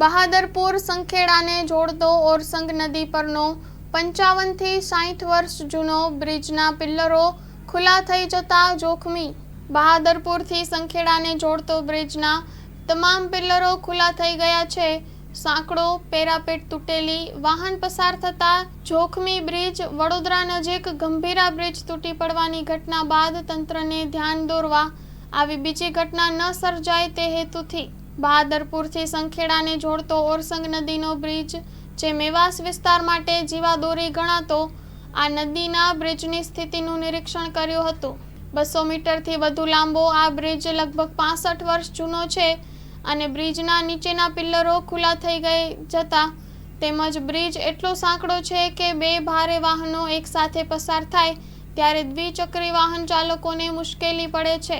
બહાદરપુર સંખેડાને જોડતો ઓરસંગ નદી પરનો પંચાવનથી સાઠ વર્ષ જૂનો બ્રિજના પિલ્લરો ખુલ્લા થઈ જતા જોખમી. બહાદરપુરથી સંખેડાને જોડતો બ્રિજના તમામ પિલ્લરો ખુલ્લા થઈ ગયા છે. સાંકડો, પેરાપેટ તૂટેલી, વાહન પસાર થતા જોખમી બ્રિજ, વડોદરા નજીક ગંભીરા બ્રિજ તૂટી પડવાની ઘટના બાદ તંત્રને ધ્યાન દોરવા આવી બીજી ઘટના ન સર્જાય તે હેતુથી બહાદરપુરથી સંખેડાને જોડતો ઓરસંગ નદીનો બ્રિજ, જે મેવાસ વિસ્તાર માટે જીવાદોરી ગણાતો, આ નદીના બ્રિજની સ્થિતિનું નિરીક્ષણ કર્યું હતું. બસો મીટરથી વધુ લાંબો આ બ્રિજ લગભગ પાસઠ વર્ષ જૂનો છે અને બ્રિજના નીચેના પિલ્લરો ખુલ્લા થઈ ગઈ જતા, તેમજ બ્રિજ એટલો સાંકડો છે કે બે ભારે વાહનો એકસાથે પસાર થાય, ત્યારે દ્વિચક્રી વાહન ચાલકોને મુશ્કેલી પડે છે.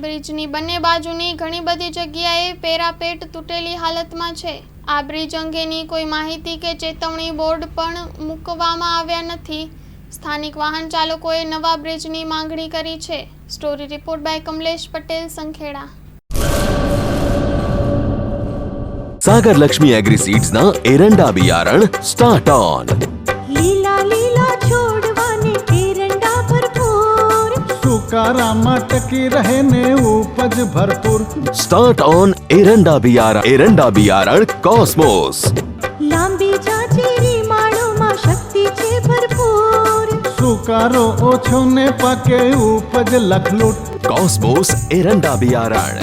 બ્રિજની બંને બાજુની ઘણી બધી જગ્યાએ પેરાપેટ તૂટેલી હાલતમાં છે. આ બ્રિજ અંગેની કોઈ માહિતી કે ચેતવણી બોર્ડ પણ મૂકવામાં આવ્યા નથી. સ્થાનિક વાહન ચાલકોએ નવા બ્રિજની માંગણી કરી છે. Story report by Kamlesh Patel Sankheda. Sagar Lakshmi agri સીડ્સના એરંડા બિયારણ સ્ટાર્ટ ઓન. छुटकारा की रहने उपज भरपूर। स्टार्ट ऑन एरंडा बियारा एरंडा बियारण कॉस्मोस लांबीच्या मा शक्ति शक्तीचे भरपूर। सुकारो ओछो ने पके उपज लखलूट। कॉस्मोस एरंडा बियारण